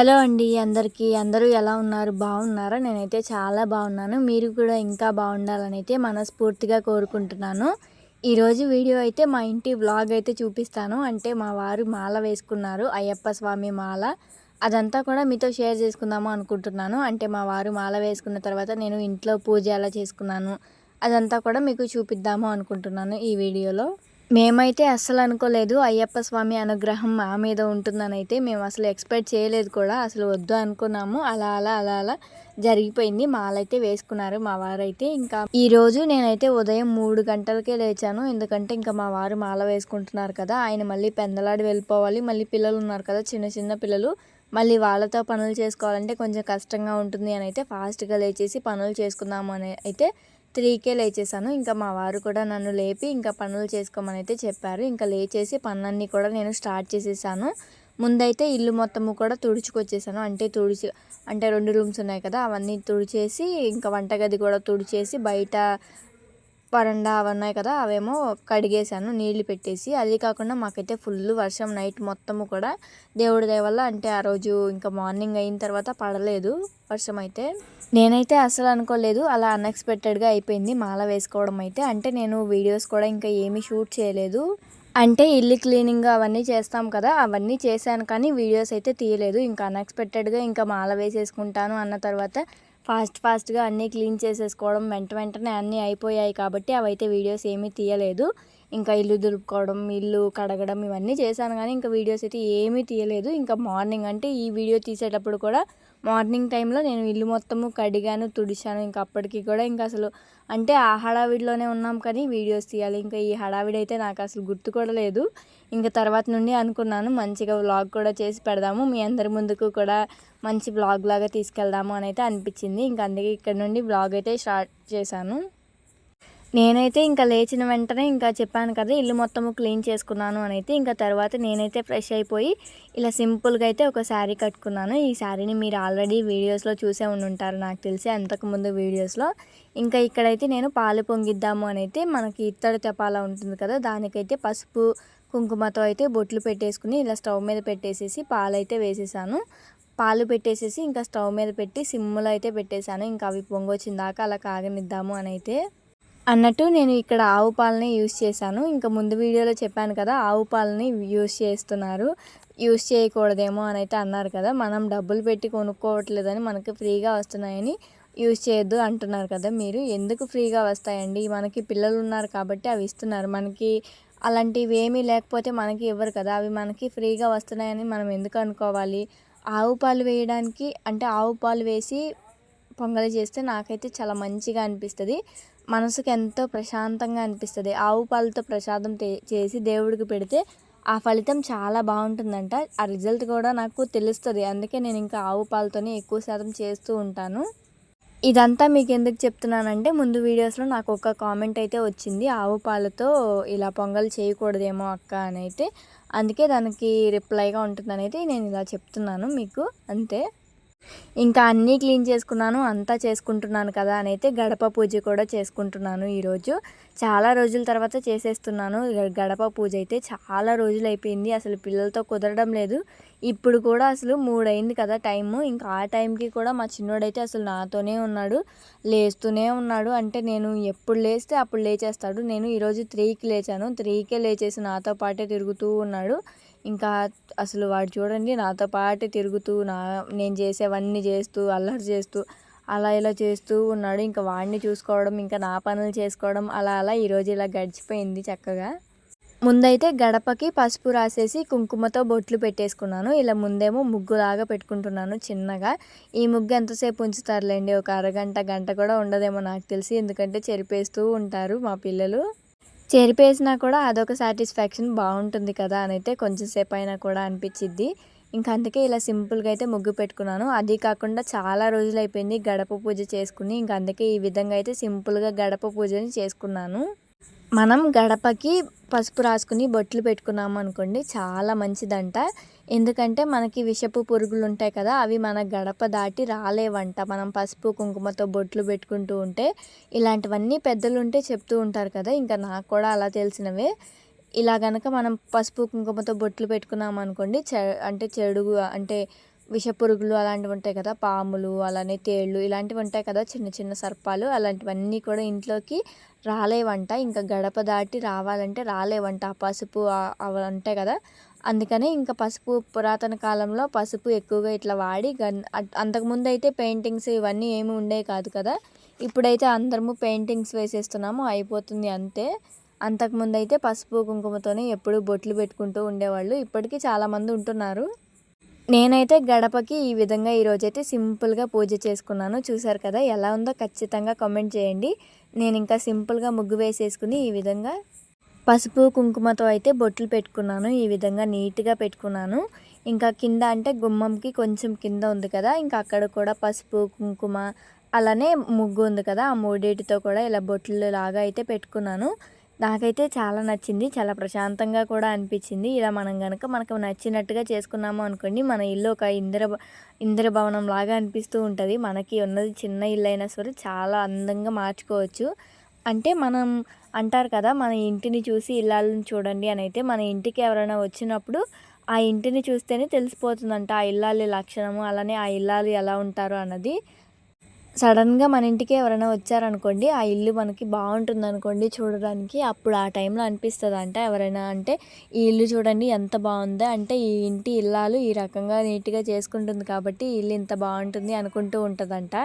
Hello అండి అందరికీ. అందరూ ఎలా ఉన్నారు? బాగున్నారా? నేనైతే చాలా బాగున్నాను. మీరు కూడా ఇంకా బాగుండాలని అయితే మనస్ఫూర్తిగా కోరుకుంటున్నాను. ఈరోజు వీడియో అయితే మా ఇంటి వ్లాగ్ అయితే చూపిస్తాను. అంటే మా వారు మాల వేసుకున్నారు అయ్యప్ప స్వామి మాల. అదంతా కూడా మీతో షేర్ చేసుకుందాము అనుకుంటున్నాను. అంటే మా వారు మాల వేసుకున్న తర్వాత నేను ఇంట్లో పూజ ఎలా చేసుకున్నాను అదంతా కూడా మీకు చూపిద్దాము అనుకుంటున్నాను ఈ వీడియోలో. మేమైతే అస్సలు అనుకోలేదు. అయ్యప్ప స్వామి అనుగ్రహం మా మీద ఉంటుందని అయితే మేము అసలు ఎక్స్పెక్ట్ చేయలేదు కూడా. అసలు వద్దు అనుకున్నాము. అలా అలా అలా అలా జరిగిపోయింది. మాలైతే వేసుకున్నారు మా వారైతే. ఇంకా ఈరోజు నేనైతే ఉదయం మూడు గంటలకే లేచాను. ఎందుకంటే ఇంకా మా వారు మాల వేసుకుంటున్నారు కదా. ఆయన మళ్ళీ పెందలాడి వెళ్ళిపోవాలి. మళ్ళీ పిల్లలు ఉన్నారు కదా. చిన్న చిన్న పిల్లలు. మళ్ళీ వాళ్ళతో పనులు చేసుకోవాలంటే కొంచెం కష్టంగా ఉంటుంది అని అయితే ఫాస్ట్గా లేచేసి పనులు చేసుకుందాము అని అయితే త్రీకే లేచేసాను ఇంకా మా వారు కూడా నన్ను లేపి ఇంకా పనులు చేసుకోమని అయితే చెప్పారు. ఇంకా లేచేసి పనులన్నీ కూడా నేను స్టార్ట్ చేసేసాను. ముందైతే ఇల్లు మొత్తము కూడా తుడుచుకొచ్చేసాను. అంటే తుడిచి అంటే రెండు రూమ్స్ ఉన్నాయి కదా అవన్నీ తుడిచేసి ఇంకా వంటగది కూడా తుడిచేసి బయట వరండా అవన్నాయి కదా అవేమో కడిగేసాను నీళ్ళు పెట్టేసి. అది కాకుండా మాకైతే ఫుల్ వర్షం నైట్ మొత్తము కూడా. దేవుడి దయ వల్ల అంటే ఆ రోజు ఇంకా మార్నింగ్ అయిన తర్వాత పడలేదు వర్షం అయితే. నేనైతే అసలు అనుకోలేదు అలా అన్ఎక్స్పెక్టెడ్గా అయిపోయింది మాల వేసుకోవడం అయితే. అంటే నేను వీడియోస్ కూడా ఇంకా ఏమీ షూట్ చేయలేదు. అంటే ఇల్లు క్లీనింగ్ అవన్నీ చేస్తాం కదా అవన్నీ చేశాను కానీ వీడియోస్ అయితే తీయలేదు. ఇంకా అన్ఎక్స్పెక్టెడ్గా ఇంకా మాల వేసేసుకుంటాను అన్న తర్వాత ఫాస్ట్ ఫాస్ట్గా అన్నీ క్లీన్ చేసేసుకోవడం వెంట వెంటనే అన్నీ అయిపోయాయి కాబట్టి అవైతే వీడియోస్ ఏమీ తీయలేదు. ఇంకా ఇల్లు దులుపుకోవడం ఇల్లు కడగడం ఇవన్నీ చేశాను కానీ ఇంకా వీడియోస్ అయితే ఏమీ తీయలేదు. ఇంకా మార్నింగ్ అంటే ఈ వీడియో తీసేటప్పుడు కూడా మార్నింగ్ టైంలో నేను ఇల్లు మొత్తము కడిగాను తుడిచాను. ఇంకా అప్పటికి కూడా ఇంకా అసలు అంటే ఆ హడావిడిలోనే ఉన్నాం కానీ వీడియోస్ తీయాలి. ఇంకా ఈ హడావిడి అయితే నాకు అసలు గుర్తు కూడా లేదు. ఇంకా తర్వాత నుండి అనుకున్నాను మంచిగా వ్లాగ్ కూడా చేసి పెడదాము. మీ అందరి ముందుకు కూడా మంచి వ్లాగ్ లాగా తీసుకెళ్దాము అని అయితే అనిపించింది. ఇంకా అందుకే ఇక్కడ నుండి వ్లాగ్ అయితే స్టార్ట్ చేశాను. నేనైతే ఇంకా లేచిన వెంటనే ఇంకా చెప్పాను కదా ఇల్లు మొత్తము క్లీన్ చేసుకున్నాను అని అయితే ఇంకా తర్వాత నేనైతే ఫ్రెష్ అయిపోయి ఇలా సింపుల్గా అయితే ఒక శారీ కట్టుకున్నాను. ఈ శారీని మీరు ఆల్రెడీ వీడియోస్లో చూసే ఉంటారు నాకు తెలిసి అంతకుముందు వీడియోస్లో. ఇంకా ఇక్కడైతే నేను పాలు పొంగిద్దాము అని అయితే మనకి ఇత్తడి తెపాలా ఉంటుంది కదా దానికైతే పసుపు కుంకుమతో అయితే బొట్లు పెట్టేసుకుని ఇలా స్టవ్ మీద పెట్టేసేసి పాలు అయితే వేసేసాను. పాలు పెట్టేసేసి ఇంకా స్టవ్ మీద పెట్టి సిమ్ములు అయితే పెట్టేశాను. ఇంకా అవి పొంగొచ్చిన దాకా అలా కాగనిద్దాము అని అయితే అన్నట్టు నేను ఇక్కడ ఆవు పాలని యూస్ చేశాను. ఇంకా ముందు వీడియోలో చెప్పాను కదా ఆవు పాలని యూస్ చేస్తున్నారు. యూస్ చేయకూడదేమో అని అయితే అన్నారు కదా మనం డబ్బులు పెట్టి కొనుక్కోవట్లేదని మనకి ఫ్రీగా వస్తున్నాయని యూస్ చేయొద్దు అంటున్నారు కదా మీరు. ఎందుకు ఫ్రీగా వస్తాయండి? మనకి పిల్లలు ఉన్నారు కాబట్టి అవి ఇస్తున్నారు. మనకి అలాంటివి ఏమీ లేకపోతే మనకి ఇవ్వరు కదా. అవి మనకి ఫ్రీగా వస్తున్నాయని మనం ఎందుకు అనుకోవాలి? ఆవు పాలు వేయడానికి అంటే ఆవు పాలు వేసి పొంగలి చేస్తే నాకైతే చాలా మంచిగా అనిపిస్తుంది. మనసుకు ఎంతో ప్రశాంతంగా అనిపిస్తుంది. ఆవు పాలతో ప్రసాదం చేసి దేవుడికి పెడితే ఆ ఫలితం చాలా బాగుంటుందంట. ఆ రిజల్ట్ కూడా నాకు తెలుస్తుంది. అందుకే నేను ఇంకా ఆవు పాలతోనే ఎక్కువ శాతం చేస్తూ ఉంటాను. ఇదంతా మీకు ఎందుకు చెప్తున్నానంటే ముందు వీడియోస్లో నాకు ఒక కామెంట్ అయితే వచ్చింది. ఆవు పాలతో ఇలా పొంగల్ చేయకూడదేమో అక్క అని అయితే. అందుకే దానికి రిప్లైగా ఉంటుందని అయితే నేను ఇలా చెప్తున్నాను మీకు. అంతే. ఇంకా అన్నీ క్లీన్ చేసుకున్నాను అంతా చేసుకుంటున్నాను కదా అని అయితే గడప పూజ కూడా చేసుకుంటున్నాను ఈరోజు. చాలా రోజుల తర్వాత చేసేస్తున్నాను. గడప పూజ అయితే చాలా రోజులు అయిపోయింది అసలు పిల్లలతో కుదరడం లేదు. ఇప్పుడు కూడా అసలు మూడైంది కదా టైము. ఇంకా ఆ టైంకి కూడా మా చిన్నోడైతే అసలు నాతోనే ఉన్నాడు. లేస్తూనే ఉన్నాడు. అంటే నేను ఎప్పుడు లేస్తే అప్పుడు లేచేస్తాడు. నేను ఈరోజు త్రీకి లేచాను. త్రీకే లేచేసి నాతో పాటే తిరుగుతూ ఉన్నాడు. ఇంకా అసలు వాడు చూడండి నాతో పాటు తిరుగుతూ నా నేను చేసేవన్నీ చేస్తూ అల్లరి చేస్తూ అలా ఇలా చేస్తూ ఉన్నాడు. ఇంకా వాడిని చూసుకోవడం ఇంకా నా పనులు చేసుకోవడం అలా అలా ఈరోజు ఇలా గడిచిపోయింది చక్కగా. ముందైతే గడపకి పసుపు రాసేసి కుంకుమతో బొట్లు పెట్టేసుకున్నాను. ఇలా ముందేమో ముగ్గులాగా పెట్టుకుంటున్నాను చిన్నగా. ఈ ముగ్గు ఎంతసేపు ఉంచుతారులేండి? ఒక అరగంట గంట కూడా ఉండదేమో నాకు తెలిసి. ఎందుకంటే చెరిపేస్తూ ఉంటారు మా పిల్లలు. చెరిపేసినా కూడా అదొక సాటిస్ఫాక్షన్ బాగుంటుంది కదా అని అయితే కొంచెంసేపు అయినా కూడా అనిపించిద్ది. ఇంకా అందుకే ఇలా సింపుల్గా అయితే ముగ్గు పెట్టుకున్నాను. అది కాకుండా చాలా రోజులు అయిపోయింది గడప పూజ చేసుకుని. ఇంకా అందుకే ఈ విధంగా అయితే సింపుల్గా గడప పూజని చేసుకున్నాను. మనం గడపకి పసుపు రాసుకుని బొట్లు పెట్టుకున్నాము అనుకోండి చాలా మంచిదంట. ఎందుకంటే మనకి విషపు పురుగులు ఉంటాయి కదా అవి మన గడప దాటి రాలేవంట. మనం పసుపు కుంకుమతో బొట్లు పెట్టుకుంటూ ఉంటే ఇలాంటివన్నీ పెద్దలు ఉంటే చెప్తూ ఉంటారు కదా ఇంకా నాకు కూడా అలా తెలిసినవే. ఇలా గనక మనం పసుపు కుంకుమతో బొట్లు పెట్టుకున్నాం అనుకోండి చె అంటే చెడు అంటే విషపురుగులు అలాంటివి ఉంటాయి కదా పాములు అలానే తేళ్ళు ఇలాంటివి ఉంటాయి కదా చిన్న చిన్న సర్పాలు అలాంటివన్నీ కూడా ఇంట్లోకి రాలేవంట. ఇంకా గడప దాటి రావాలంటే రాలేవంట. ఆ పసుపు అవి ఉంటాయి కదా అందుకనే ఇంకా పసుపు పురాతన కాలంలో పసుపు ఎక్కువగా ఇట్లా వాడి గన్ అంతకుముందు అయితే పెయింటింగ్స్ ఇవన్నీ ఏమి ఉండేవి కాదు కదా. ఇప్పుడైతే అందరము పెయింటింగ్స్ వేసేస్తున్నాము అయిపోతుంది అంతే. అంతకుముందు అయితే పసుపు కుంకుమతోనే ఎప్పుడు బొట్లు పెట్టుకుంటూ ఉండేవాళ్ళు. ఇప్పటికీ చాలామంది ఉంటున్నారు. నేనైతే గడపకి ఈ విధంగా ఈరోజైతే సింపుల్గా పూజ చేసుకున్నాను. చూసారు కదా ఎలా ఉందో ఖచ్చితంగా కామెంట్ చేయండి. నేను ఇంకా సింపుల్గా ముగ్గు వేసేసుకుని ఈ విధంగా పసుపు కుంకుమతో అయితే బొట్లు పెట్టుకున్నాను. ఈ విధంగా నీట్గా పెట్టుకున్నాను. ఇంకా కింద అంటే గుమ్మంకి కొంచెం కింద ఉంది కదా ఇంకా అక్కడ కూడా పసుపు కుంకుమ అలానే ముగ్గు ఉంది కదా ఆ మూడింటితో కూడా ఇలా బొట్లు లాగా అయితే పెట్టుకున్నాను. నాకైతే చాలా నచ్చింది చాలా ప్రశాంతంగా కూడా అనిపించింది. ఇలా మనం కనుక మనకు నచ్చినట్టుగా చేసుకున్నాము అనుకోండి మన ఇల్లు ఒక ఇందిర ఇందిర భవనం లాగా అనిపిస్తూ ఉంటుంది. మనకి ఉన్నది చిన్న ఇల్లు అయినా సరే చాలా అందంగా మార్చుకోవచ్చు. అంటే మనం అంటారు కదా మన ఇంటిని చూసి ఇల్లాలను చూడండి అని అయితే మన ఇంటికి ఎవరైనా వచ్చినప్పుడు ఆ ఇంటిని చూస్తేనే తెలిసిపోతుందంట ఆ ఇల్లాలి లక్షణము అలానే ఆ ఇల్లాలు ఎలా ఉంటారు అన్నది. సడన్గా మన ఇంటికి ఎవరైనా వచ్చారనుకోండి ఆ ఇల్లు మనకి బాగుంటుంది అనుకోండి చూడడానికి అప్పుడు ఆ టైంలో అనిపిస్తుంది అంట ఎవరైనా అంటే ఈ ఇల్లు చూడండి ఎంత బాగుందో అంటే ఈ ఇంటి ఇల్లాలు ఈ రకంగా నీట్గా చేసుకుంటుంది కాబట్టి ఇల్లు ఇంత బాగుంటుంది అనుకుంటూ ఉంటుందంట.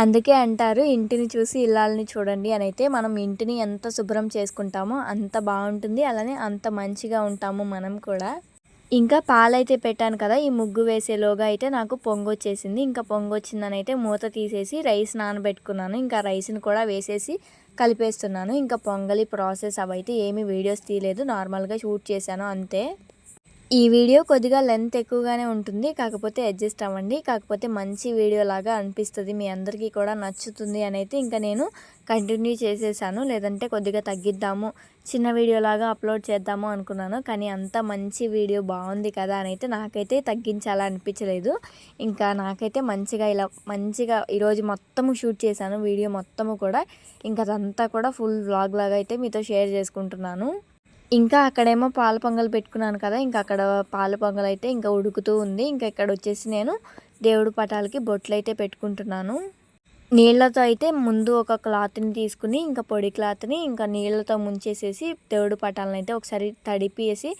అందుకే అంటారు ఇంటిని చూసి ఇల్లాలని చూడండి అని అయితే మనం ఇంటిని ఎంత శుభ్రం చేసుకుంటామో అంత బాగుంటుంది అలానే అంత మంచిగా ఉంటాము మనం కూడా. ఇంకా పాలైతే పెట్టాను కదా ఈ ముగ్గు వేసేలోగా అయితే నాకు పొంగొచ్చేసింది ఇంకా పొంగొచ్చిందని అయితే మూత తీసేసి రైస్ నానబెట్టుకున్నాను. ఇంకా రైస్ని కూడా వేసేసి కలిపేస్తున్నాను. ఇంకా పొంగలి ప్రాసెస్ అవైతే ఏమీ వీడియోస్ తీయలేదు. నార్మల్గా షూట్ చేశాను అంతే. ఈ వీడియో కొద్దిగా లెంత్ ఎక్కువగానే ఉంటుంది కాకపోతే అడ్జస్ట్ అవ్వండి. కాకపోతే మంచి వీడియో లాగా అనిపిస్తుంది మీ అందరికీ కూడా నచ్చుతుంది అని అయితే ఇంకా నేను కంటిన్యూ చేసేసాను. లేదంటే కొద్దిగా తగ్గిద్దాము చిన్న వీడియోలాగా అప్లోడ్ చేద్దాము అనుకున్నాను. కానీ అంత మంచి వీడియో బాగుంది కదా అని అయితే నాకైతే తగ్గించాలా అనిపించలేదు ఇంకా నాకైతే మంచిగా ఇలా మంచిగా ఈరోజు మొత్తము షూట్ చేశాను వీడియో మొత్తము కూడా. ఇంకా అదంతా కూడా ఫుల్ వ్లాగ్ లాగా అయితే మీతో షేర్ చేసుకుంటున్నాను. ఇంకా అక్కడేమో పాల పొంగల్ పెట్టుకున్నాను కదా ఇంకా అక్కడ పాల పొంగల్ అయితే ఇంకా ఉడుకుతూ ఉంది. ఇంకా ఇక్కడ వచ్చేసి నేను దేవుడు పటాలకి బొట్లు అయితే పెట్టుకుంటున్నాను. నీళ్ళతో అయితే ముందు ఒక క్లాత్ని తీసుకుని ఇంకా పొడి క్లాత్ని ఇంకా నీళ్ళతో ముంచేసేసి దేవుడు పటాలను అయితే ఒకసారి తడిపేసి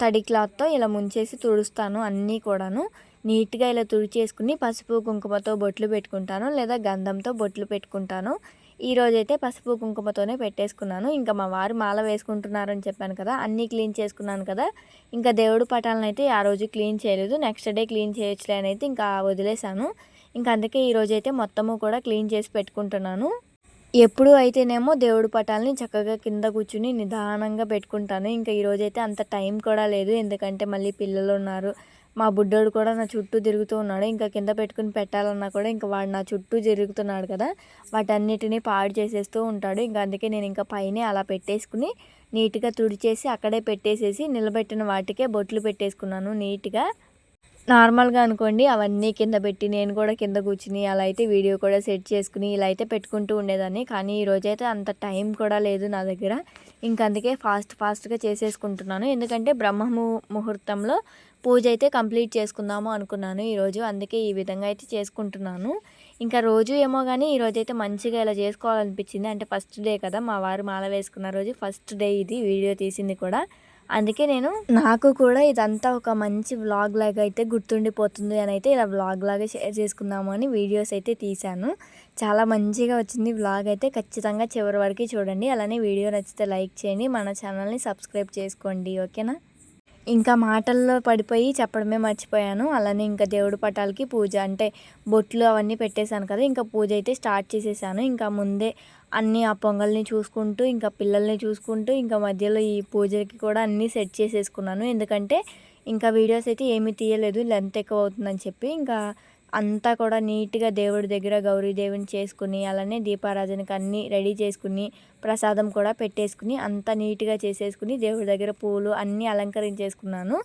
తడి క్లాత్తో ఇలా ముంచేసి తుడుస్తాను అన్నీ కూడాను. నీట్గా ఇలా తుడిచేసుకుని పసుపు కుంకుమతో బొట్లు పెట్టుకుంటాను లేదా గంధంతో బొట్లు పెట్టుకుంటాను. ఈరోజైతే అయితే పసుపు కుంకుమతోనే పెట్టేసుకున్నాను. ఇంకా మా వారు మాల వేసుకుంటున్నారని చెప్పాను కదా అన్నీ క్లీన్ చేసుకున్నాను కదా. ఇంకా దేవుడు పటాలను అయితే ఆ రోజు క్లీన్ చేయలేదు. నెక్స్ట్ డే క్లీన్ చేయొచ్చులే అని అయితే ఇంకా వదిలేశాను. ఇంకా అందుకే ఈరోజైతే అయితే మొత్తము కూడా క్లీన్ చేసి పెట్టుకుంటున్నాను. ఎప్పుడు అయితేనేమో దేవుడు పటాలని చక్కగా కింద కూర్చుని నిదానంగా పెట్టుకుంటాను. ఇంకా ఈరోజైతే అంత టైం కూడా లేదు. ఎందుకంటే మళ్ళీ పిల్లలు ఉన్నారు. మా బుడ్డోడు కూడా నా చుట్టూ తిరుగుతూ ఉన్నాడు. ఇంకా కింద పెట్టుకుని పెట్టాలన్నా కూడా ఇంకా వాడు నా చుట్టూ తిరుగుతున్నాడు కదా. వాటన్నిటిని పాడు చేసేస్తూ ఉంటాడు. ఇంకా అందుకే నేను ఇంకా పైన అలా పెట్టేసుకుని నీట్గా తుడిచేసి అక్కడే పెట్టేసేసి నిలబెట్టిన వాటికే బొట్లు పెట్టేసుకున్నాను నీట్గా. నార్మల్గా అనుకోండి అవన్నీ కింద పెట్టి నేను కూడా కింద కూర్చుని అలా అయితే వీడియో కూడా సెట్ చేసుకుని ఇలా అయితే పెట్టుకుంటూ ఉండేదాన్ని. కానీ ఈరోజైతే అంత టైం కూడా లేదు నా దగ్గర. ఇంకందుకే ఫాస్ట్ ఫాస్ట్గా చేసేసుకుంటున్నాను. ఎందుకంటే బ్రహ్మ ముహూర్తంలో పూజ అయితే కంప్లీట్ చేసుకుందాము అనుకున్నాను ఈరోజు. అందుకే ఈ విధంగా అయితే చేసుకుంటున్నాను. ఇంకా రోజు ఏమో కానీ ఈరోజు అయితే మంచిగా ఇలా చేసుకోవాలనిపించింది. అంటే ఫస్ట్ డే కదా మా వారు మాల వేసుకున్న రోజు ఫస్ట్ డే ఇది వీడియో తీసింది కూడా. అందుకే నేను నాకు కూడా ఇదంతా ఒక మంచి వ్లాగ్ లాగా అయితే గుర్తుండిపోతుంది అని అయితే ఇలా వ్లాగ్ లాగా షేర్ చేసుకుందాము అని వీడియోస్ అయితే తీశాను. చాలా మంచిగా వచ్చింది వ్లాగ్ అయితే. ఖచ్చితంగా చివరి వరకు చూడండి. అలానే వీడియో నచ్చితే లైక్ చేయండి. మన ఛానల్ని సబ్స్క్రైబ్ చేసుకోండి. ఓకేనా? ఇంకా మాటల్లో పడిపోయి చెప్పడమే మర్చిపోయాను. అలానే ఇంకా దేవుడి పటాలకి పూజ అంటే బొట్లు అవన్నీ పెట్టేశాను కదా ఇంకా పూజ అయితే స్టార్ట్ చేసేసాను. ఇంకా ముందే అన్నీ ఆ పొంగల్ని చూసుకుంటూ ఇంకా పిల్లల్ని చూసుకుంటూ ఇంకా మధ్యలో ఈ పూజకి కూడా అన్నీ సెట్ చేసేసుకున్నాను. ఎందుకంటే ఇంకా వీడియోస్ అయితే ఏమీ తీయలేదు లెంత్ ఎక్కువ అవుతుందని చెప్పి ఇంకా అంతా కూడా నీట్గా దేవుడి దగ్గర గౌరీదేవిని చేసుకుని అలానే దీపారాధనకు అన్నీ రెడీ చేసుకుని ప్రసాదం కూడా పెట్టేసుకుని అంతా నీట్గా చేసేసుకుని దేవుడి దగ్గర పూలు అన్నీ అలంకరించేసుకున్నాను.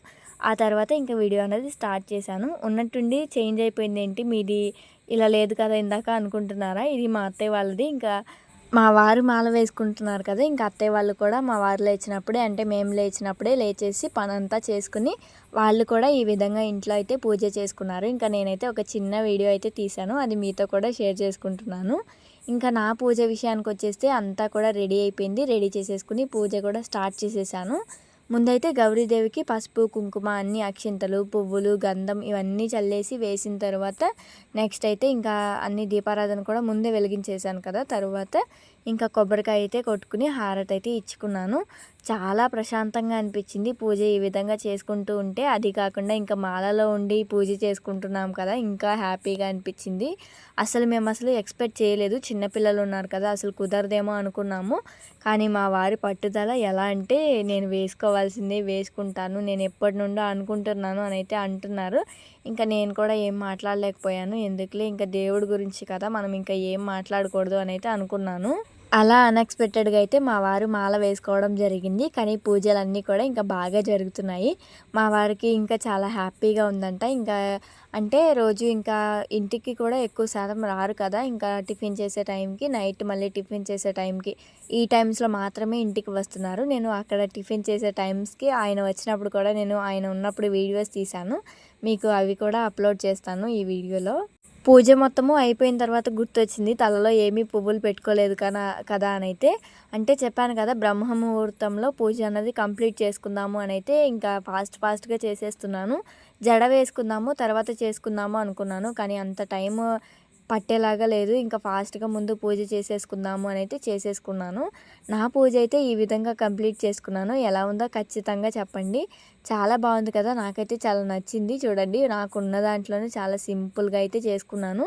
ఆ తర్వాత ఇంకా వీడియో అనేది స్టార్ట్ చేశాను. ఉన్నట్టుండి చేంజ్ అయిపోయింది ఏంటి? మీది ఇలా లేదు కదా ఇందాక అనుకుంటున్నారా? ఇది మా అత్తయ్య వాళ్ళది. ఇంకా మా వారు మాల వేసుకుంటున్నారు కదా ఇంకా అత్తయ్య వాళ్ళు కూడా మా వారు లేచినప్పుడే అంటే మేము లేచినప్పుడే లేచేసి పనంతా చేసుకుని వాళ్ళు కూడా ఈ విధంగా ఇంట్లో అయితే పూజ చేసుకున్నారు. ఇంకా నేనైతే ఒక చిన్న వీడియో అయితే తీశాను అది మీతో కూడా షేర్ చేసుకుంటున్నాను. ఇంకా నా పూజ విషయానికి వచ్చేస్తే అంతా కూడా రెడీ అయిపోయింది రెడీ చేసేసుకుని పూజ కూడా స్టార్ట్ చేసేసాను. ముందైతే గౌరీదేవికి పసుపు కుంకుమ అన్ని అక్షింతలు పువ్వులు గంధం ఇవన్నీ చల్లేసి వేసిన తర్వాత నెక్స్ట్ అయితే ఇంకా అన్ని దీపారాధన కూడా ముందే వెలిగించేసాను కదా తర్వాత ఇంకా కొబ్బరికాయ అయితే కొట్టుకుని హారతి అయితే ఇచ్చుకున్నాను. చాలా ప్రశాంతంగా అనిపించింది. పూజ ఈ విధంగా చేసుకుంటూ ఉంటే అది కాకుండా ఇంకా మాలలో ఉండి పూజ చేసుకుంటున్నాం కదా ఇంకా హ్యాపీగా అనిపించింది. అసలు మేము అసలు ఎక్స్పెక్ట్ చేయలేదు. చిన్నపిల్లలు ఉన్నారు కదా అసలు కుదరదేమో అనుకున్నాము. కానీ మా వారి పట్టుదల ఎలా అంటే నేను వేసుకోవాల్సిందే వేసుకుంటాను. నేను ఎప్పటి నుండో అనుకుంటున్నాను అని అయితే అంటున్నారు. ఇంకా నేను కూడా ఏం మాట్లాడలేకపోయాను. ఎందుకులే ఇంకా దేవుడి గురించి కదా మనం ఇంకా ఏం మాట్లాడకూడదు అని అయితే అనుకున్నాను. అలా అన్ఎక్స్పెక్టెడ్గా అయితే మా వారు మాల వేసుకోవడం జరిగింది. కానీ పూజలన్నీ కూడా ఇంకా బాగా జరుగుతున్నాయి. మా వారికి ఇంకా చాలా హ్యాపీగా ఉందంట. ఇంకా అంటే రోజు ఇంకా ఇంటికి కూడా ఎక్కువ శాతం రారు కదా. ఇంకా టిఫిన్ చేసే టైంకి నైట్ మళ్ళీ టిఫిన్ చేసే టైంకి ఈ టైమ్స్లో మాత్రమే ఇంటికి వస్తున్నారు. నేను అక్కడ టిఫిన్ చేసే టైమ్స్కి ఆయన వచ్చినప్పుడు కూడా నేను ఆయన ఉన్నప్పుడు వీడియోస్ తీశాను. మీకు అవి కూడా అప్లోడ్ చేస్తాను ఈ వీడియోలో. పూజ మొత్తము అయిపోయిన తర్వాత గుర్తొచ్చింది. తలలో ఏమీ పువ్వులు పెట్టుకోలేదు కదా కదా అని అయితే అంటే చెప్పాను కదా బ్రహ్మ ముహూర్తంలో పూజ అనేది కంప్లీట్ చేసుకుందాము అని అయితే ఇంకా ఫాస్ట్ ఫాస్ట్గా చేసేస్తున్నాను. జడ వేసుకుందాము తర్వాత చేసుకుందాము అనుకున్నాను. కానీ అంత టైం పట్టేలాగా లేదు. ఇంకా ఫాస్ట్గా ముందు పూజ చేసేసుకుందాము అని అయితే చేసేసుకున్నాను. నా పూజ అయితే ఈ విధంగా కంప్లీట్ చేసుకున్నాను. ఎలా ఉందో ఖచ్చితంగా చెప్పండి. చాలా బాగుంది కదా నాకైతే చాలా నచ్చింది. చూడండి నాకున్న దాంట్లోనే చాలా సింపుల్గా అయితే చేసుకున్నాను.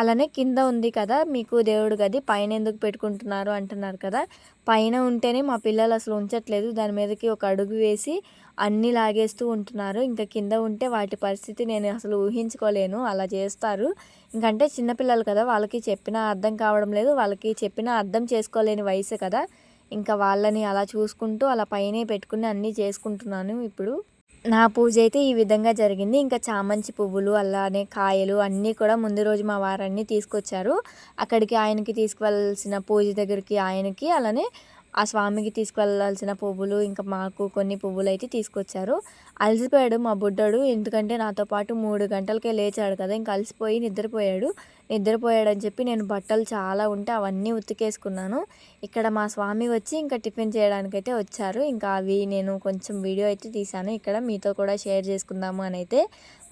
అలానే కింద ఉంది కదా మీకు దేవుడు గది పైన ఎందుకు పెట్టుకుంటున్నారు అంటున్నారు కదా పైన ఉంటేనే మా పిల్లలు అసలు ఉంచట్లేదు. దాని మీదకి ఒక అడుగు వేసి అన్నీ లాగేస్తూ ఉంటున్నారు. ఇంకా కింద ఉంటే వాటి పరిస్థితి నేను అసలు ఊహించుకోలేను. అలా చేస్తారు. ఇంకంటే చిన్నపిల్లలు కదా వాళ్ళకి చెప్పినా అర్థం కావడం లేదు. వాళ్ళకి చెప్పినా అర్థం చేసుకోలేని వయసు కదా. ఇంకా వాళ్ళని అలా చూసుకుంటూ అలా పైనే పెట్టుకుని అన్నీ చేసుకుంటున్నాను ఇప్పుడు. నా పూజ అయితే ఈ విధంగా జరిగింది. ఇంకా చామంతి పువ్వులు అలానే కాయలు అన్నీ కూడా ముందు రోజు మా వారన్నీ తీసుకొచ్చారు. అక్కడికి ఆయనకి తీసుకువెళ్ళాల్సిన పూజ దగ్గరికి ఆయనకి అలానే ఆ స్వామికి తీసుకువెళ్ళాల్సిన పువ్వులు ఇంకా మాకు కొన్ని పువ్వులు అయితే తీసుకొచ్చారు. అలసిపోయాడు మా బుడ్డడు. ఎందుకంటే నాతో పాటు మూడు గంటలకే లేచాడు కదా ఇంకా అలసిపోయి నిద్రపోయాడు. నిద్రపోయాడని చెప్పి నేను బట్టలు చాలా ఉంటే అవన్నీ ఉతికేసుకున్నాను. ఇక్కడ మా స్వామి వచ్చి ఇంకా టిఫిన్ చేయడానికైతే వచ్చారు. ఇంకా అవి నేను కొంచెం వీడియో అయితే తీశాను. ఇక్కడ మీతో కూడా షేర్ చేసుకుందాము అని అయితే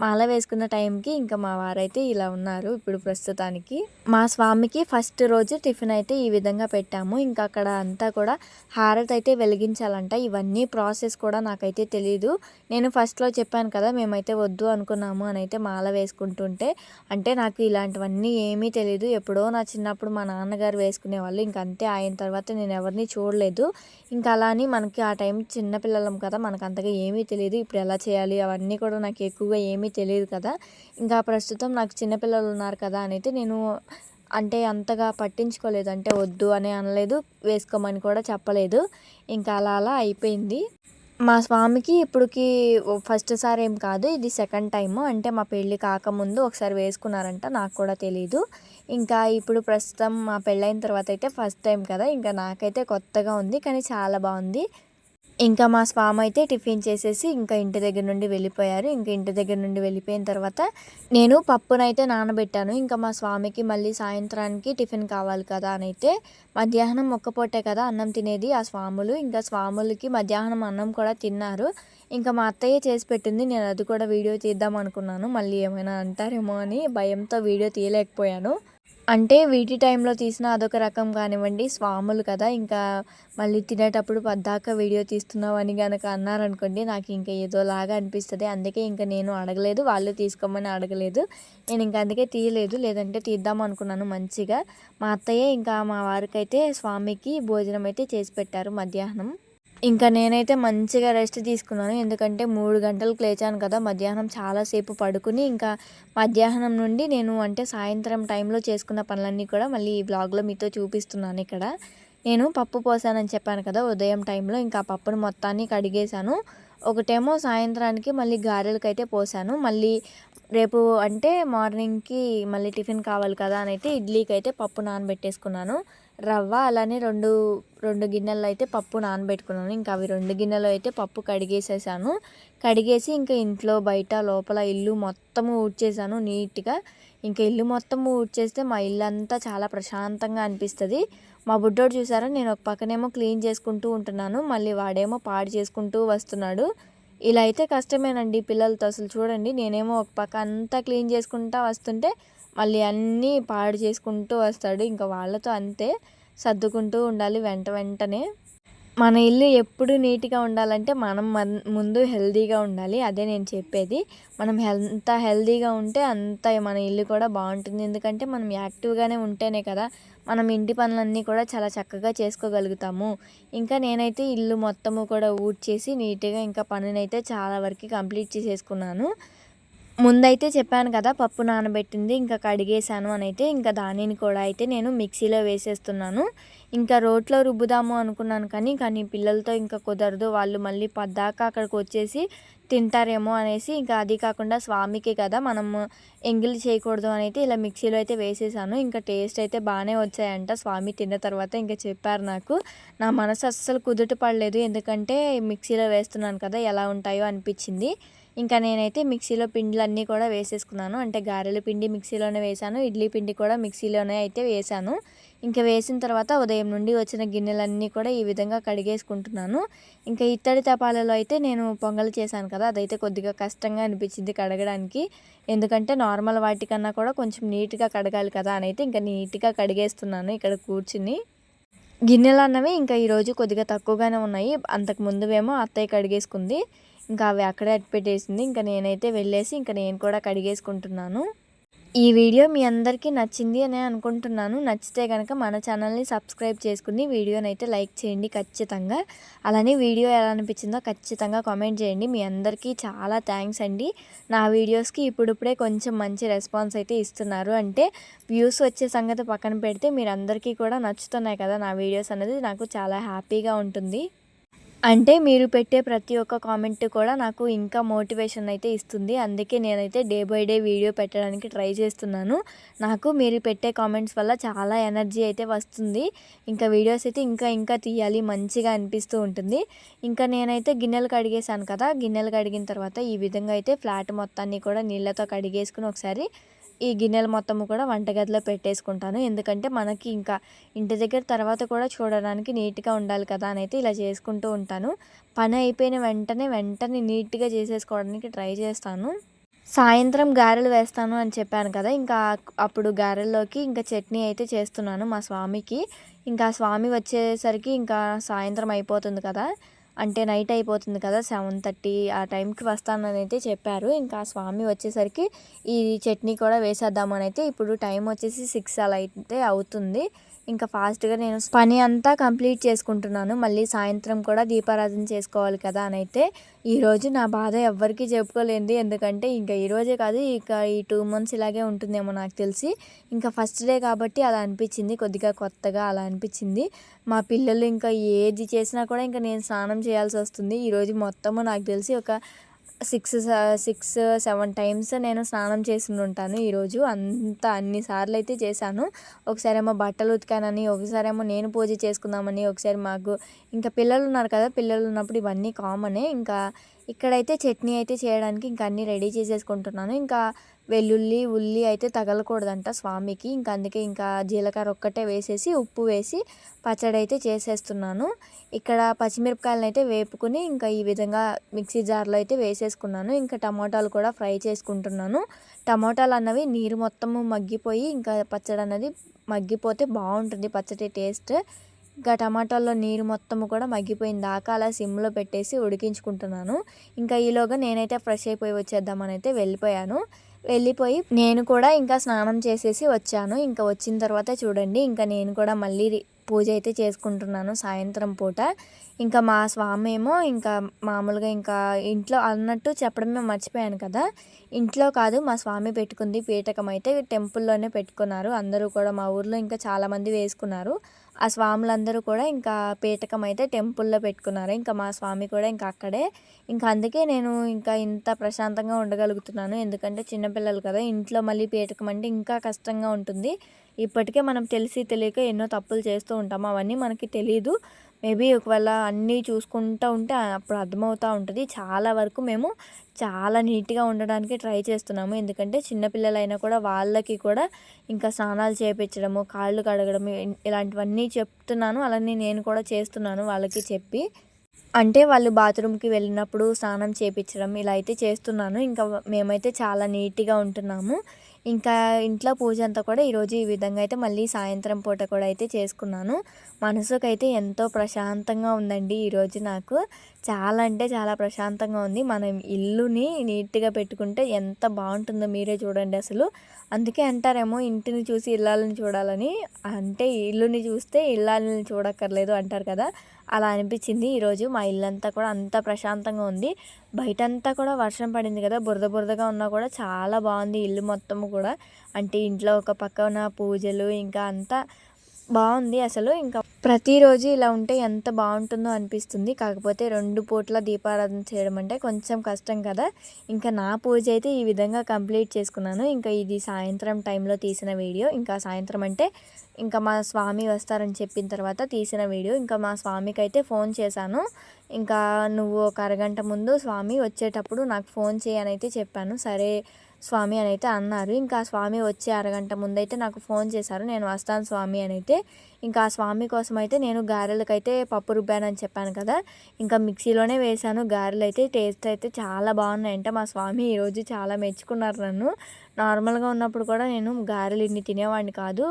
మాల వేసుకున్న టైంకి ఇంకా మా వారైతే ఇలా ఉన్నారు ఇప్పుడు ప్రస్తుతానికి. మా స్వామికి ఫస్ట్ రోజు టిఫిన్ అయితే ఈ విధంగా పెట్టాము. ఇంకా అక్కడ అంతా కూడా హారతి అయితే వెలిగించాలంట. ఇవన్నీ ప్రాసెస్ కూడా నాకైతే తెలియదు నేను ఫస్ట్లో చెప్పాను కదా మేమైతే వద్దు అనుకున్నాము అని అయితే మాల వేసుకుంటుంటే అంటే నాకు ఇలాంటివన్నీ ఏమీ తెలియదు ఎప్పుడో నా చిన్నప్పుడు మా నాన్నగారు వేసుకునే వాళ్ళు ఇంకంతే ఆయన తర్వాత నేను ఎవరిని చూడలేదు. ఇంకా అలా అని మనకి ఆ టైం చిన్నపిల్లలం కదా మనకు అంతగా ఏమీ తెలియదు ఇప్పుడు ఎలా చేయాలి? అవన్నీ కూడా నాకు ఎక్కువగా ఏమీ తెలియదు కదా. ఇంకా ప్రస్తుతం నాకు చిన్నపిల్లలు ఉన్నారు కదా అని అయితే నేను అంటే అంతగా పట్టించుకోలేదు అంటే వద్దు అని అనలేదు వేసుకోమని కూడా చెప్పలేదు. ఇంకా అలా అలా అయిపోయింది. మా స్వామికి ఇప్పటికి ఫస్ట్ సారి ఏం కాదు ఇది సెకండ్ టైం అంటే మా పెళ్ళి కాకముందు ఒకసారి వేసుకున్నారంట నాకు కూడా తెలీదు. ఇంకా ఇప్పుడు ప్రస్తుతం మా పెళ్ళైన తర్వాత అయితే ఫస్ట్ టైం కదా ఇంకా నాకైతే కొత్తగా ఉంది కానీ చాలా బాగుంది. ఇంకా మా స్వామి అయితే టిఫిన్ చేసేసి ఇంకా ఇంటి దగ్గర నుండి వెళ్ళిపోయారు. ఇంకా ఇంటి దగ్గర నుండి వెళ్ళిపోయిన తర్వాత నేను పప్పునైతే నానబెట్టాను. ఇంకా మా స్వామికి మళ్ళీ సాయంత్రానికి టిఫిన్ కావాలి కదా అని అయితే మధ్యాహ్నం ఒక్కపోటే కదా అన్నం తినేది ఆ స్వాములు. ఇంకా స్వాములకి మధ్యాహ్నం అన్నం కూడా తిన్నారు. ఇంకా మా అత్తయ్య చేసి పెట్టింది. నేను అది కూడా వీడియో తీద్దాం అనుకున్నాను. మళ్ళీ ఏమైనా అంటారేమో అని భయంతో వీడియో తీయలేకపోయాను. అంటే వీటి టైంలో తీసిన అదొక రకం కానివ్వండి స్వాములు కదా. ఇంకా మళ్ళీ తినేటప్పుడు పద్దాక వీడియో తీస్తున్నావు అని కనుక అన్నారనుకోండి నాకు ఇంకా ఏదోలాగా అనిపిస్తుంది. అందుకే ఇంకా నేను అడగలేదు వాళ్ళు తీసుకోమని అడగలేదు. నేను ఇంకా అందుకే తీయలేదు. లేదంటే తీద్దాం అనుకున్నాను మంచిగా. మా అత్తయ్య ఇంకా మా వారికైతే స్వామికి భోజనం అయితే చేసి పెట్టారు మధ్యాహ్నం. ఇంకా నేనైతే మంచిగా రెస్ట్ తీసుకున్నాను. ఎందుకంటే మూడు గంటలకు లేచాను కదా మధ్యాహ్నం చాలాసేపు పడుకుని ఇంకా మధ్యాహ్నం నుండి నేను అంటే సాయంత్రం టైంలో చేసుకున్న పనులన్నీ కూడా మళ్ళీ ఈ బ్లాగ్లో మీతో చూపిస్తున్నాను ఇక్కడ. నేను పప్పు పోసానని చెప్పాను కదా ఉదయం టైంలో ఇంకా పప్పును మొత్తాన్ని కడిగేశాను. ఒకటేమో సాయంత్రానికి మళ్ళీ గారెలకైతే పోసాను. మళ్ళీ రేపు అంటే మార్నింగ్కి మళ్ళీ టిఫిన్ కావాలి కదా అని అయితే ఇడ్లీకి అయితే పప్పు నానబెట్టేసుకున్నాను. రవ్వ అలానే రెండు రెండు గిన్నెలు అయితే పప్పు నానబెట్టుకున్నాను. ఇంకా అవి రెండు గిన్నెలు అయితే పప్పు కడిగేసేసాను. కడిగేసి ఇంకా ఇంట్లో బయట లోపల ఇల్లు మొత్తము ఊడ్చేసాను నీట్గా. ఇంకా ఇల్లు మొత్తం ఊడ్చేస్తే మా ఇల్లు అంతా చాలా ప్రశాంతంగా అనిపిస్తుంది. మా బుడ్డోడు చూసారా నేను ఒక పక్కనేమో క్లీన్ చేసుకుంటూ ఉంటున్నాను. మళ్ళీ వాడేమో పాడు చేసుకుంటూ వస్తున్నాడు. ఇలా అయితే కష్టమేనండి పిల్లలతో. అసలు చూడండి నేనేమో ఒక పక్క అంతా క్లీన్ చేసుకుంటా వస్తుంటే మళ్ళీ అన్నీ పాడు చేసుకుంటూ వస్తాడు. ఇంకా వాళ్ళతో అంతే సర్దుకుంటూ ఉండాలి వెంట వెంటనే. మన ఇల్లు ఎప్పుడు నీట్గా ఉండాలంటే మనం ముందు హెల్తీగా ఉండాలి. అదే నేను చెప్పేది. మనం ఎంత హెల్దీగా ఉంటే అంత మన ఇల్లు కూడా బాగుంటుంది. ఎందుకంటే మనం యాక్టివ్గానే ఉంటేనే కదా మనం ఇంటి పనులన్నీ కూడా చాలా చక్కగా చేసుకోగలుగుతాము. ఇంకా నేనైతే ఇల్లు మొత్తము కూడా ఊడ్చేసి నీట్గా ఇంకా పనినైతే చాలా వరకు కంప్లీట్ చేసేసుకున్నాను. ముందైతే చెప్పాను కదా పప్పు నానబెట్టింది ఇంకా కడిగేశాను అని అయితే ఇంకా దానిని కూడా అయితే నేను మిక్సీలో వేసేస్తున్నాను. ఇంకా రోట్లో రుబ్బుదాము అనుకున్నాను కానీ కానీ పిల్లలతో ఇంకా కుదరదు వాళ్ళు మళ్ళీ పద్దాకా అక్కడికి వచ్చేసి తింటారేమో అనేసి ఇంకా అది కాకుండా స్వామికి కదా మనం ఎంగిలి చేయకూడదు అని అయితే ఇలా మిక్సీలో అయితే వేసేసాను. ఇంకా టేస్ట్ అయితే బాగానే వచ్చాయంట స్వామి తిన్న తర్వాత ఇంకా చెప్పారు నాకు. నా మనసు అస్సలు కుదుట పడలేదు ఎందుకంటే మిక్సీలో వేస్తున్నాను కదా ఎలా ఉంటాయో అనిపించింది. ఇంకా నేనైతే మిక్సీలో పిండిలన్నీ కూడా వేసేసుకున్నాను. అంటే గారెల పిండి మిక్సీలోనే వేసాను ఇడ్లీ పిండి కూడా మిక్సీలోనే అయితే వేసాను ఇంకా వేసిన తర్వాత ఉదయం నుండి వచ్చిన గిన్నెలన్నీ కూడా ఈ విధంగా కడిగేసుకుంటున్నాను. ఇంకా ఇత్తడి తపాలలో అయితే నేను పొంగల్ చేశాను కదా అదైతే కొద్దిగా కష్టంగా అనిపించింది కడగడానికి. ఎందుకంటే నార్మల్ వాటికన్నా కూడా కొంచెం నీట్గా కడగాలి కదా అని అయితే ఇంకా నీట్గా కడిగేస్తున్నాను ఇక్కడ కూర్చుని. గిన్నెలు అన్నవి ఇంకా ఈరోజు కొద్దిగా తక్కువగానే ఉన్నాయి. అంతకు ముందువేమో అత్తయ్య కడిగేసుకుంది. ఇంకా అవి అక్కడే పెట్టేసింది ఇంకా నేనైతే వెళ్ళేసి ఇంకా నేను కూడా కడిగేసుకుంటున్నాను. ఈ వీడియో మీ అందరికీ నచ్చింది అని అనుకుంటున్నాను. నచ్చితే కనుక మన ఛానల్ని సబ్స్క్రైబ్ చేసుకుని వీడియోని అయితే లైక్ చేయండి ఖచ్చితంగా. అలానే వీడియో ఎలా అనిపించిందో ఖచ్చితంగా కామెంట్ చేయండి. మీ అందరికీ చాలా థ్యాంక్స్ అండి. నా వీడియోస్కి ఇప్పుడిప్పుడే కొంచెం మంచి రెస్పాన్స్ అయితే ఇస్తున్నారు. అంటే వ్యూస్ వచ్చే సంగతి పక్కన పెడితే మీరు అందరికీ కూడా నచ్చుతున్నాయి కదా నా వీడియోస్ అనేది నాకు చాలా హ్యాపీగా ఉంటుంది. అంటే మీరు పెట్టే ప్రతి ఒక్క కామెంట్ కూడా నాకు ఇంకా మోటివేషన్ అయితే ఇస్తుంది. అందుకే నేనైతే డే బై డే వీడియో పెట్టడానికి ట్రై చేస్తున్నాను. నాకు మీరు పెట్టే కామెంట్స్ వల్ల చాలా ఎనర్జీ అయితే వస్తుంది. ఇంకా వీడియోస్ అయితే ఇంకా ఇంకా తీయాలి మంచిగా అనిపిస్తూ ఉంటుంది. ఇంకా నేనైతే గిన్నెలు కడిగేశాను కదా గిన్నెలు కడిగిన తర్వాత ఈ విధంగా అయితే ఫ్లాట్ మొత్తాన్ని కూడా నీళ్ళతో కడిగేసుకుని ఒకసారి ఈ గిన్నెలు మొత్తము కూడా వంటగదిలో పెట్టేసుకుంటాను. ఎందుకంటే మనకి ఇంకా ఇంటి దగ్గర తర్వాత కూడా చూడడానికి నీట్గా ఉండాలి కదా అని అయితే ఇలా చేసుకుంటూ ఉంటాను. పని అయిపోయిన వెంటనే వెంటనే నీట్గా చేసేసుకోవడానికి ట్రై చేస్తాను. సాయంత్రం గారెలు వేస్తాను అని చెప్పాను కదా ఇంకా అప్పుడు గారెల్లోకి ఇంకా చట్నీ అయితే చేస్తున్నాను మా స్వామికి. ఇంకా స్వామి వచ్చేసరికి ఇంకా సాయంత్రం అయిపోతుంది కదా. అంటే నైట్ అయిపోతుంది కదా సెవెన్ థర్టీ ఆ టైంకి వస్తానని అయితే చెప్పారు. ఇంకా స్వామి వచ్చేసరికి ఈ చట్నీ కూడా వేసేద్దామని అయితే ఇప్పుడు టైం వచ్చేసి సిక్స్ అలా అయితే అవుతుంది. ఇంకా ఫాస్ట్గా నేను పని అంతా కంప్లీట్ చేసుకుంటున్నాను. మళ్ళీ సాయంత్రం కూడా దీపారాధన చేసుకోవాలి కదా అని అయితే ఈరోజు నా బాధ ఎవ్వరికీ చెప్పుకోలేదు ఎందుకంటే ఇంకా ఈరోజే కాదు ఇక ఈ టూ మంత్స్ ఇలాగే ఉంటుందేమో నాకు తెలిసి. ఇంకా ఫస్ట్ డే కాబట్టి అలా అనిపించింది కొద్దిగా కొత్తగా అలా అనిపించింది. మా పిల్లలు ఇంకా ఏది చేసినా కూడా ఇంకా నేను స్నానం చేయాల్సి వస్తుంది. ఈరోజు మొత్తము నాకు తెలిసి ఒక సిక్స్ సిక్స్ సెవెన్ టైమ్స్ నేను స్నానం చేసి ఉంటాను ఈరోజు. అంత అన్నిసార్లు అయితే చేశాను. ఒకసారేమో బట్టలు ఉతికానని ఒకసారేమో నేను పూజ చేసుకుందామని ఒకసారి మాకు ఇంకా పిల్లలు ఉన్నారు కదా పిల్లలు ఉన్నప్పుడు ఇవన్నీ కామనే ఇంకా ఇక్కడైతే చట్నీ అయితే చేయడానికి ఇంకా అన్నీ రెడీ చేసేసుకుంటున్నాను. ఇంకా వెల్లుల్లి ఉల్లి అయితే తగలకూడదంట స్వామికి. ఇంకా అందుకే ఇంకా జీలకర్ర ఒక్కటే వేసేసి ఉప్పు వేసి పచ్చడి అయితే చేసేస్తున్నాను. ఇక్కడ పచ్చిమిరపకాయలను అయితే వేపుకుని ఇంకా ఈ విధంగా మిక్సీ జార్లో అయితే వేసేసుకున్నాను. ఇంకా టమాటాలు కూడా ఫ్రై చేసుకుంటున్నాను. టమాటాలు అన్నవి నీరు మొత్తము మగ్గిపోయి ఇంకా పచ్చడి అన్నది మగ్గిపోతే బాగుంటుంది పచ్చడి టేస్ట్. ఇంకా టమాటాల్లో నీరు మొత్తము కూడా మగ్గిపోయిన దాకా అలా సిమ్లో పెట్టేసి ఉడికించుకుంటున్నాను. ఇంకా ఈలోగా నేనైతే ఫ్రెష్ అయిపోయి వచ్చేద్దామని అయితే వెళ్ళిపోయాను. వెళ్ళిపోయి నేను కూడా ఇంకా స్నానం చేసేసి వచ్చాను. ఇంకా వచ్చిన తర్వాత చూడండి ఇంకా నేను కూడా మళ్ళీ పూజ అయితే చేసుకుంటున్నాను సాయంత్రం పూట. ఇంకా మా స్వామి ఏమో ఇంకా మామూలుగా ఇంకా ఇంట్లో అన్నట్టు చెప్పడమే మర్చిపోయాను కదా. ఇంట్లో కాదు మా స్వామి పెట్టుకుంది పీఠకం అయితే టెంపుల్లోనే పెట్టుకున్నారు. అందరూ కూడా మా ఊర్లో ఇంకా చాలామంది వేసుకున్నారు. ఆ స్వాములందరూ కూడా ఇంకా పీఠకం అయితే టెంపుల్లో పెట్టుకున్నారు. ఇంకా మా స్వామి కూడా ఇంకా అక్కడే. ఇంకా అందుకే నేను ఇంకా ఇంత ప్రశాంతంగా ఉండగలుగుతున్నాను. ఎందుకంటే చిన్నపిల్లలు కదా ఇంట్లో మళ్ళీ పీఠకం అంటే ఇంకా కష్టంగా ఉంటుంది. ఇప్పటికే మనం తెలిసి తెలియక ఎన్నో తప్పులు చేస్తూ ఉంటాము అవన్నీ మనకి తెలియదు మేబీ ఒకవేళ అన్నీ చూసుకుంటూ ఉంటే అప్పుడు అర్థమవుతూ ఉంటుంది. చాలా వరకు మేము చాలా నీట్గా ఉండడానికి ట్రై చేస్తున్నాము. ఎందుకంటే చిన్నపిల్లలైనా కూడా వాళ్ళకి కూడా ఇంకా స్నానాలు చేయించడము కాళ్ళు కడగడం ఇలాంటివన్నీ చెప్తున్నాను. అలానే నేను కూడా చేస్తున్నాను వాళ్ళకి చెప్పి. అంటే వాళ్ళు బాత్రూమ్కి వెళ్ళినప్పుడు స్నానం చేయించడం ఇలా అయితే చేస్తున్నాను. ఇంకా మేమైతే చాలా నీట్గా ఉంటున్నాము. ఇంకా ఇంట్లో పూజ అంతా కూడా ఈరోజు ఈ విధంగా అయితే మళ్ళీ సాయంత్రం పూట కూడా అయితే చేసుకున్నాను. మనసుకైతే ఎంతో ప్రశాంతంగా ఉందండి ఈరోజు నాకు. చాలా అంటే చాలా ప్రశాంతంగా ఉంది. మనం ఇల్లుని నీట్గా పెట్టుకుంటే ఎంత బాగుంటుందో మీరే చూడండి అసలు. అందుకే అంటారేమో ఇంటిని చూసి ఇల్లాలని చూడాలని. అంటే ఇల్లుని చూస్తే ఇల్లాలని చూడక్కర్లేదు అంటారు కదా. అలా అనిపించింది ఈరోజు. మా ఇల్లంతా కూడా అంత ప్రశాంతంగా ఉంది. బయటంతా కూడా వర్షం పడింది కదా. బురద బురదగా ఉన్నా కూడా చాలా బాగుంది ఇల్లు మొత్తము కూడా. అంటే ఇంట్లో ఒక పక్కన పూజలు ఇంకా అంతా బాగుంది అసలు. ఇంకా ప్రతిరోజు ఇలా ఉంటే ఎంత బాగుంటుందో అనిపిస్తుంది. కాకపోతే రెండు పూట్ల దీపారాధన చేయడం అంటే కొంచెం కష్టం కదా. ఇంకా నా పూజ అయితే ఈ విధంగా కంప్లీట్ చేసుకున్నాను. ఇంకా ఇది సాయంత్రం టైంలో తీసిన వీడియో. ఇంకా సాయంత్రం అంటే ఇంకా మా స్వామి వస్తారని చెప్పిన తర్వాత తీసిన వీడియో. ఇంకా మా స్వామికి అయితే ఫోన్ చేశాను. ఇంకా నువ్వు ఒక అరగంట ముందు స్వామి వచ్చేటప్పుడు నాకు ఫోన్ చేయనైతే చెప్పాను. సరే స్వామి అని అయితే అన్నారు. ఇంకా స్వామి వచ్చే అరగంట ముందైతే నాకు ఫోన్ చేశారు. నేను వస్తాను స్వామి అని అయితే. ఇంకా ఆ స్వామి కోసం అయితే నేను గారెలకైతే పప్పు రుబ్బానని చెప్పాను కదా. ఇంకా మిక్సీలోనే వేశాను. గారెలు అయితే టేస్ట్ అయితే చాలా బాగున్నాయంట. మా స్వామి ఈరోజు చాలా మెచ్చుకున్నారు నన్ను. నార్మల్గా ఉన్నప్పుడు కూడా నేను గారెలు ఇన్ని తినేవాడిని కాదు.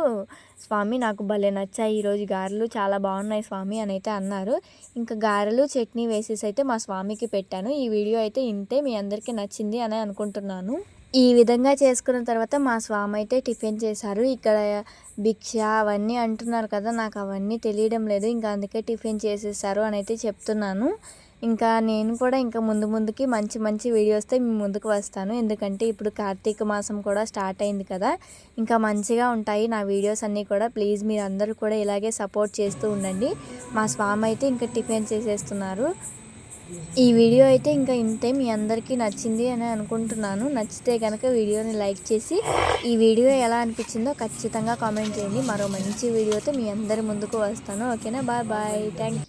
స్వామి నాకు భలే నచ్చాయి. ఈరోజు గారెలు చాలా బాగున్నాయి స్వామి అని అయితే అన్నారు. ఇంకా గారెలు చట్నీ వేసేసి అయితే మా స్వామికి పెట్టాను. ఈ వీడియో అయితే ఇంతే. మీ అందరికీ నచ్చింది అని అనుకుంటున్నాను. ఈ విధంగా చేసుకున్న తర్వాత మా స్వామి అయితే టిఫిన్ చేశారు. ఇక్కడ భిక్ష అవన్నీ అంటున్నారు కదా నాకు అవన్నీ తెలియడం లేదు. ఇంకా అందుకే టిఫిన్ చేసేసారు అని అయితే చెప్తున్నాను. ఇంకా నేను కూడా ఇంకా ముందు ముందుకి మంచి మంచి వీడియోస్తో మీ ముందుకు వస్తాను. ఎందుకంటే ఇప్పుడు కార్తీక మాసం కూడా స్టార్ట్ అయింది కదా ఇంకా మంచిగా ఉంటాయి నా వీడియోస్ అన్నీ కూడా. ప్లీజ్ మీరు అందరూ కూడా ఇలాగే సపోర్ట్ చేస్తూ ఉండండి. మా స్వామి అయితే ఇంకా టిఫిన్ చేసేస్తున్నారు. ఈ వీడియో అయితే ఇంకా ఇంతే. మీ అందరికీ నచ్చింది అని అనుకుంటున్నాను. నచ్చితే కనుక వీడియోని లైక్ చేసి ఈ వీడియో ఎలా అనిపించిందో ఖచ్చితంగా కామెంట్ చేయండి. మరో మంచి వీడియోతో మీ అందరి ముందుకు వస్తాను. ఓకేనా? Bye bye. థ్యాంక్